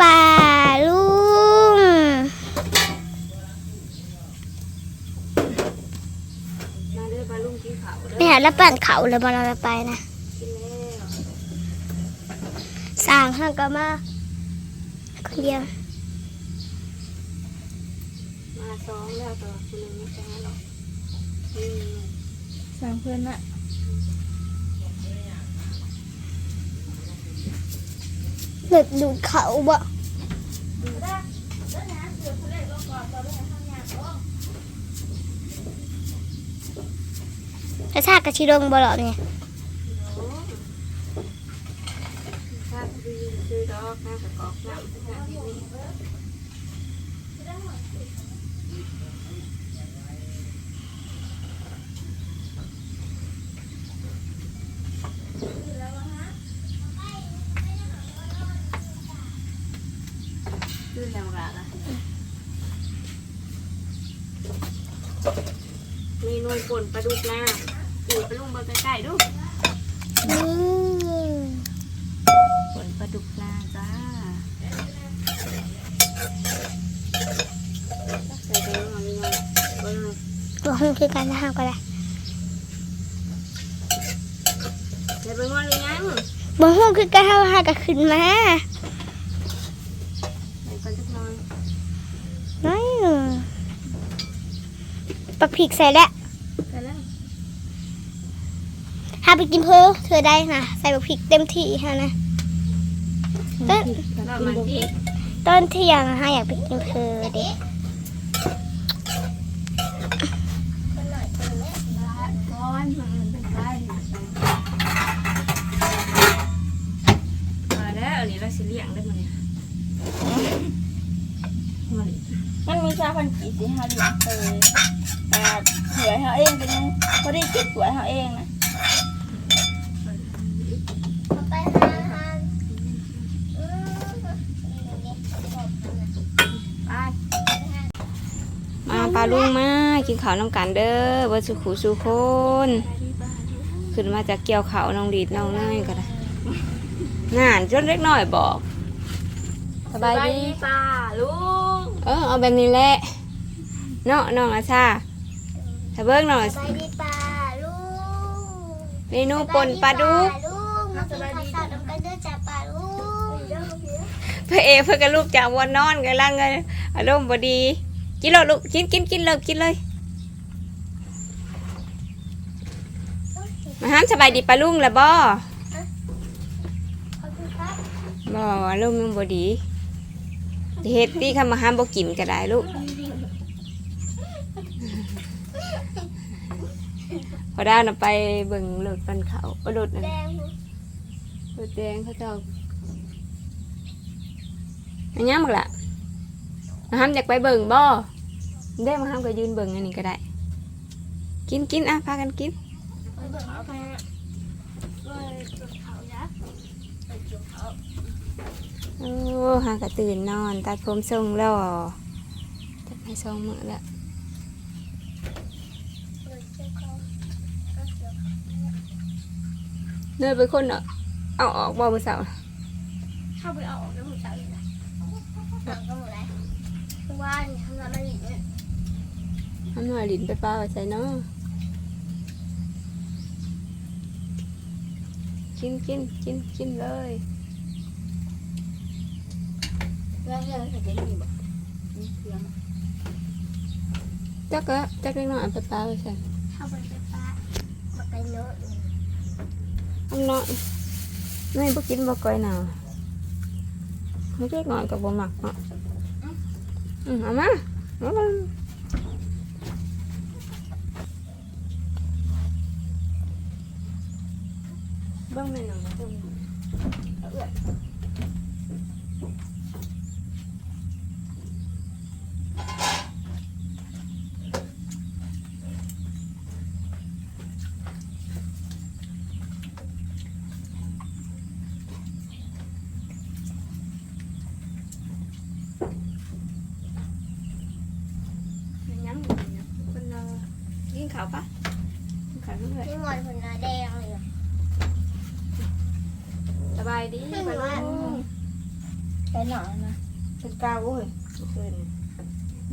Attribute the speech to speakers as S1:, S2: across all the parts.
S1: ป่าลุง
S2: มาเด้อปลาลุงกินข้าวเด้อ
S1: ไปหาแล้วปั่นเขาแล้วบอเราไปนะ
S2: กินแล้ว
S1: สร้างห้างก็มาคนเดียว
S2: มาสองแล้วตัวคนหนึงไม่จ้าหรอกอืม
S3: สามเพื่อนน่ะ
S1: เด็กดูดเขาบ่แล้วชากกระชิลงบ่หรอเนี่ย
S2: ถ้าซื้อซื้อดอกน้ำกระกอกน้ำน้ำที่นี่
S3: คือแนวราละ
S2: เมนูป่นปลาดุกน้ำปูปลาลุงเบอร์ใกล้ๆดู
S1: นี่
S2: ป่นปลาดุกน้ำจ้าใส่ไปลงมามีเงินเบิ่ง
S1: ตัวห้องคือการห้างก็ได้
S2: ใส่ไปงอนหรือยัง
S1: บ่ห้องคือการห้างห้างก็ขึ้นมา
S2: ใส่ก่อนจักหน่อย
S1: น้อยหนึ่งปักผิกใส่แล้ว
S2: ใส่แล้ว
S1: ถ้า ไปกินเพิ่มเธอได้นะใส่ปักผิกเต็มที่ฮะนะต้น
S2: ก็มันที่
S1: ต้นเที่ยงฮะอยากไปกินเพอเด็ก
S2: ก้อนมันเป็นไส้มาแล้วอันนี้เราสิเลี้ยงได้มั้ยเนี่ยมาดิ
S3: มันมีชาพันธุ์กี่สิฮะเลี้ยงเตยแต่สวยเขาเองเป็นพอดีเก็บสวยเขาเองนะ
S1: ไปหา
S2: ไปมาปลาลุงมากินข้าวน้ำกันเด้อเบดสุขุสุคนขึ้นมาจากเกี่ยวข้าวน้องดีดน้องเนยก็ได้งานจนเล็กน้อยบอกสบายดี
S3: ป้าลุง
S2: เออเอาแบบนี้แหละเนาะน้องอาชาถ้าเบิ้งหน่อย
S1: สบายดีป่าลุง
S2: เมนูป่นปลาดุก
S1: ลุงมากินข้าวเช้าน้ำกันเด้อจ้าป่าลุง
S2: พระเอเพื่อกับลูกจากวันนอนกันล่างเลยอารมณ์บดี กินเลยลูกกินกินกินเลยกินเลยมาห้ามสบายดีปลาลุงละบ่
S1: ขอบคุณครับ
S2: บ่อารมณ์มันบดีเฮ็ดที่คำมาห้ามบ่กินก็ได้ลูกพอได้น่ะไปเบิ่งรถปันเขาเออรถนั่น
S1: แดง
S2: รถแดงเขาเจ้าอันนี้มึงล่ะมา ห้ามอยากไปเบิ่งบ่ได้มาห้ามก็ยืนเบิ่งอันนี้ก็ได้ กินกินอะพากันกิน
S1: ไปเบิ่งเอาไปเลยจุดเขายักษ์ไปจุดเขา
S2: โอ้หากระตื่นนอน ตัดผมทรงแล้วตัดให้ทรงมือแล้ว
S1: เปิดเจ้าเขาก็เสือ
S2: เนยเป็นคนเอาเอาออกบ่มือเสาร์
S1: เข้าไปเอาออกแล้วหมูเจ้าอยู่ไหนหนังก็หมดแล้ วเพราะว่านี่ทำงานมาอีกเนี่ย
S2: ทำหน่อยลิ้นไปป้าไว้ใส่เนาะกินกินกินกินเลย
S3: แล้วยังจะเป็นอยู่บ่มีเสียง
S2: จักก็จักเล็กน้อยเอาไปป้าไว้ใส่
S1: เข้าไปไปป้ามาไปโน้ต
S2: อันน้อยนี่บ่กินบ่ก่อยหนาวไม่เล็กน้อยกับบ่หมักเนาะ อืมเอามาเอามาเบิ่งแม่หน่อยเบิ่งแม่หน่อยเอาเอื้อยย้ำอยู่เนี่ยคนเรากินข้าวปะกินข้าวเรื่อย
S1: นี่หมอนคนหน้าแดงเลยอะ
S2: สบายดีปะลุง
S1: เป็น
S3: หนังนะ
S2: เป็นเกาเว้ยเมื่อคืนนี่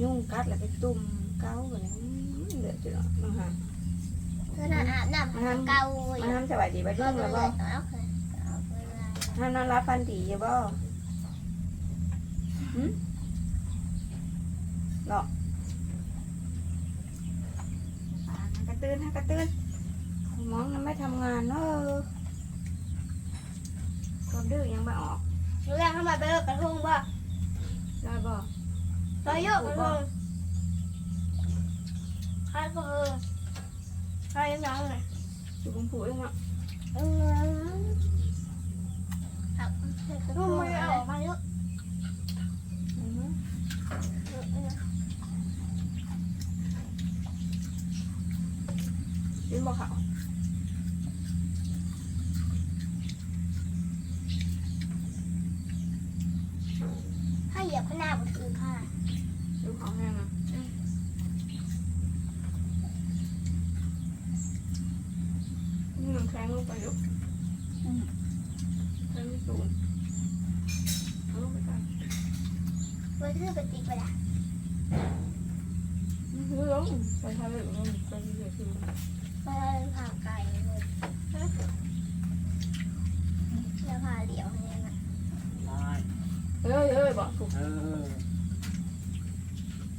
S2: ยุ่งกัดแล้วไปตุ่มเกาเลยเดือดจุดเนาะน้องฮะ
S1: เพื่อนอาบน้ำเกาอ
S2: มา
S1: ยู่
S2: ทำสบายดีไป
S1: ก็
S2: เรื่อง
S1: เล
S2: แล้ว
S1: ย
S2: บ่
S1: เอาเคยเอาไปเลย
S2: ทำนอนรับฟันดีอยู่บ่หึหรอกอ่ากระตื้นฮะกระตื้นมองมันไม่ทำงานเนอะ ความดื้อยังไม่ออก
S1: รู้ยังเข้ามาไปเลิกกระทงบ่
S2: ได้บ่
S1: ไปโยกกระทงใครก็เออใครน้องเลย
S2: อยู่คงผูเองเนาะ
S1: อืมครับกระทงไม่ได้ออกมาเยอะ
S2: อือฮึกินบ่เขาว
S1: ถ้าเหยียบข้างหน้าบนคือค่ะ
S2: ดูของแห้งนะนี่มันแข็งลงไปลูกแข็งไม่สูงเอาลงไปกัน
S1: บนคือเป็นติ๊กไปละ
S2: นี่ลงไปทำอะเลลงไปเรื่อยๆคือ
S1: ไปผ่าไก่เลยแล้วผ่าเหลียวเนี่ยนะ
S2: เอ้ยเอ้ยบอกถูก
S4: เออ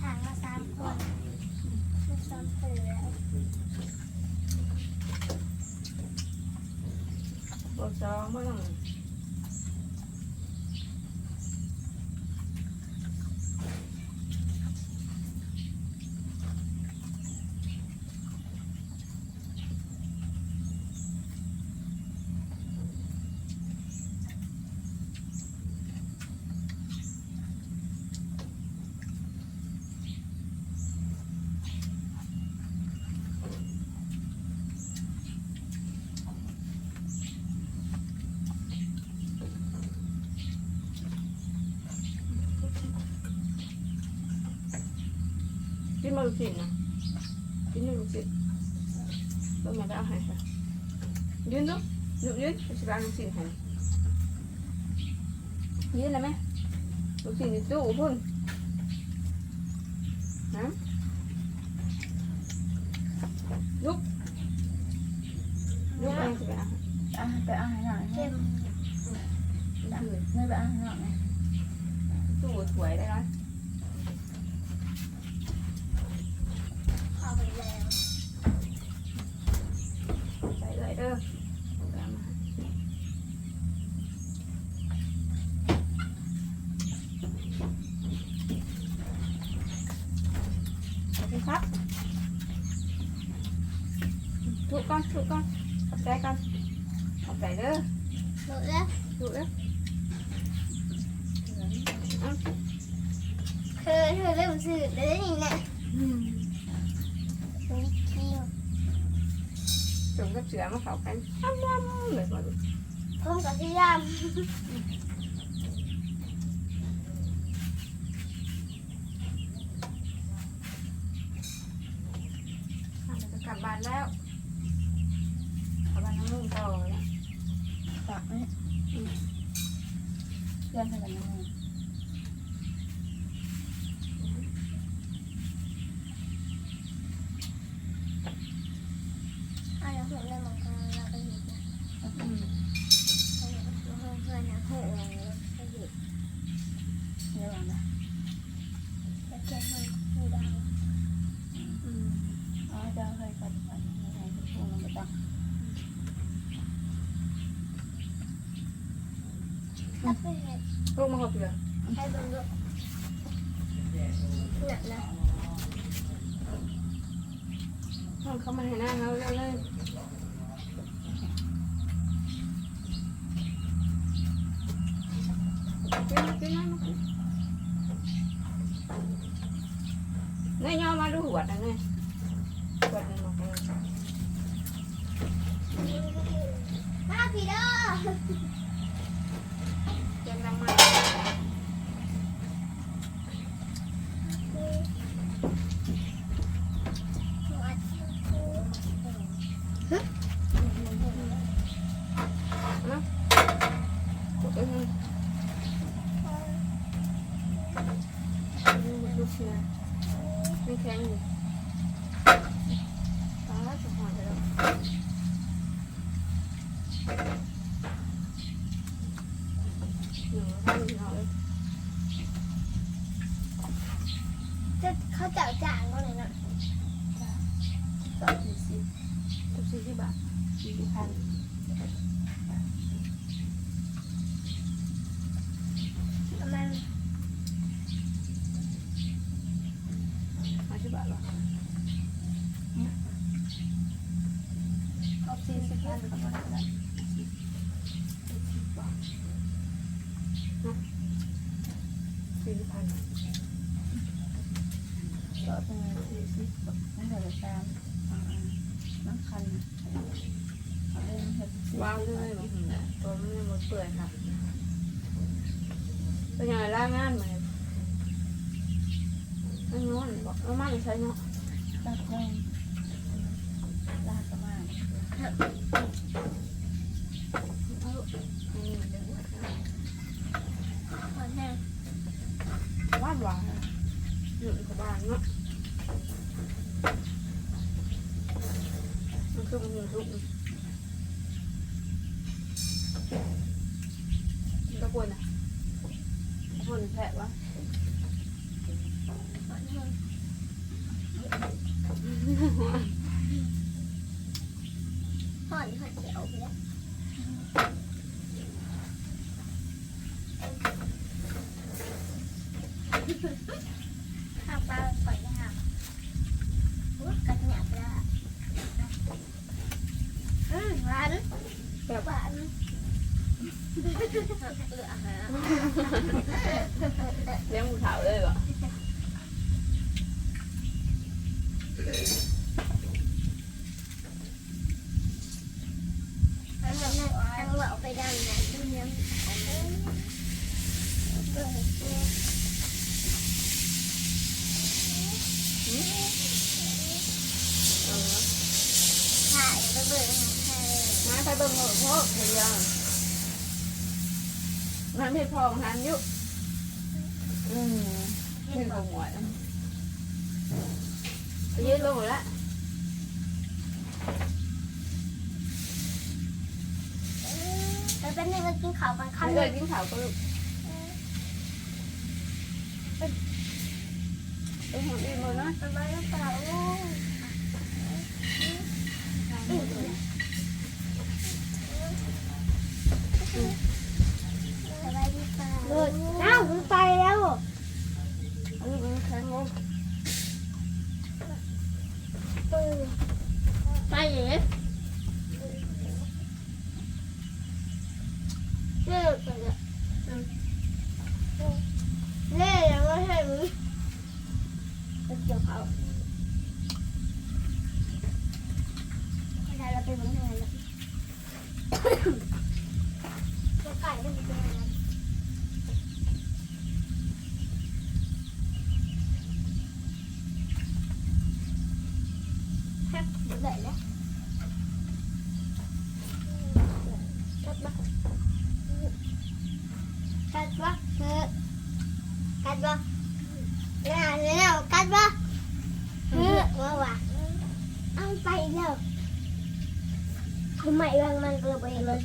S1: ทางละสามคนไม่ซ้อมเสือ
S2: บอกจองบ้าง มาลูกศิษย์นะกินมาลูกศิษย์ต้องมาได้เอาให้ค่ะยืนเนาะยืนยืนไปสิบานลูกศิษย์ให้ยืนเลยไหมลูกศิษย์อยู่ตู้พุ่นนะลุกลุกไปสิไปเอา
S3: อะไปอ่านหน่อย
S1: เข้ม
S2: คือ
S3: ไม่ไปอ่านหน่อย
S2: ตู้ถวยได้ไหม
S1: เข้าไปแล้ว
S2: ใส่เลยเด้อไปเอามาขอบ คุณครับถูกก่อนถูกก่อนขอบใจก่อนขอบใจเด้อ
S1: หมดแล้ว
S2: ถูกเด้อ
S1: เคยเธอเริ่มสื่อเลยนี่นะมีคิว
S2: จุ่มกับเสือมาเข้ากันอ้ำๆเลยมาดู
S1: ผมกับพี่ยาม
S2: อะเราจะกลับบ้านแล้วกลับบ้านน้องนุ่งต่อแล้ว
S3: ฝากนี่เพื่อนกันนะมึง
S1: อะแล้วผมเลยมองกันเราไปหยิบนะ
S2: อืม
S1: ไปหยิบเพื่อนนะโหไปหยิบ
S3: เดี๋ยวก่อนนะ
S1: ไปเก็บมันไม่ได้
S2: อืม
S3: อ๋อจะเคยกันกันยังไงทุกคนมันไม่ต้อง
S1: ถ้าไปเห็น
S2: ลูกมาขอบเสือ
S1: ให้เบิ่งดูหนักนะ
S2: เขามาให้หน้าเราเร็วเลยนี่ยย่อมาดูหัวนะเนี่ยหัวมันบอกเลย
S1: มาพี่เด้อ
S2: เกมดังมาก
S1: หนูอัดคิวคู
S2: ลูกเอ้ย เชื่อไม่แข็งอยู่ตาจะหอนไปแล้วอยู่ท่านเขาเลย
S1: จะเขาเจ้าจางก็เลยนะ
S3: สองสี่สิบ
S2: ทุกสี่สิบบาท
S3: สี่สิบพัน
S1: ประมาณ
S2: ห้าสิบบาทหรอ
S3: เอาสี่สิบพันก็มาได้
S2: สี่สิบพัน
S3: ต่อเป็นสี่สิบนั่นเดี๋ยวจะตามอ่าน้ำคันเอางด้
S2: วเลยบอตัวมันหมดเปื่อยค่ะเป็นยังไงล่างานไหมไม่ง้อนบอกเอามาไม่ใช่เนาะ
S3: ตัดลงลากประมาณ
S2: เอาอืมเดี๋ยวก่อนนะ
S1: หอนแห้ง
S2: หวานหวานอยู่ในบ้านเนาะมันคือมันมีทุกตะกวนอะตะกวนแผลวะ
S1: หอนแห้ง หอนหอนเขียวไปแล้วข้าวปลาปล่อยแล้วอุ๊ยกระหยับแล้วอืมหวานแบบหวานเอออาหาร
S2: เลี้ยงหมูเถาเลยเหรอ
S1: ทั้งแบบทั้งแบบไปดังนะที่เนี้ยเออ
S2: เออ
S1: ถ่ายไปเบิ่งถ่าย
S2: มาไปเบิ่งหมดพวกเฮีย มันไม่พอของทันอยุอืมไม่พอหมดไปยืดลงหมดละ
S1: แล้วเป็นยังไงกินข้าวกัน
S2: คั
S1: ขั้
S2: น
S1: น
S2: เล
S1: เลยย
S2: กินข้าวก็ลูกไปหอมอีกหมดนะ
S1: สบายหรือเปล่าโอ้ส เปล่าเอ้ามันไปแล้ว
S2: อันนี้มันแข็งลง
S1: ไปเลยเลิกไปเลยเล่ยังไม่ให้มึงเกี่ยวเขาไม่ได้เราไปมึงทำไงล่ะตัวไก่ได้เป็นยังไงแค่เดี๋ยวเลยแล้วกัดบ้ากัดบ้าเออกัดบ้าเนี่ยเนี่ยกัดบ้าเออว่าว่ะเอา ไปแล้วทำไมบางมันเกิดไปเลย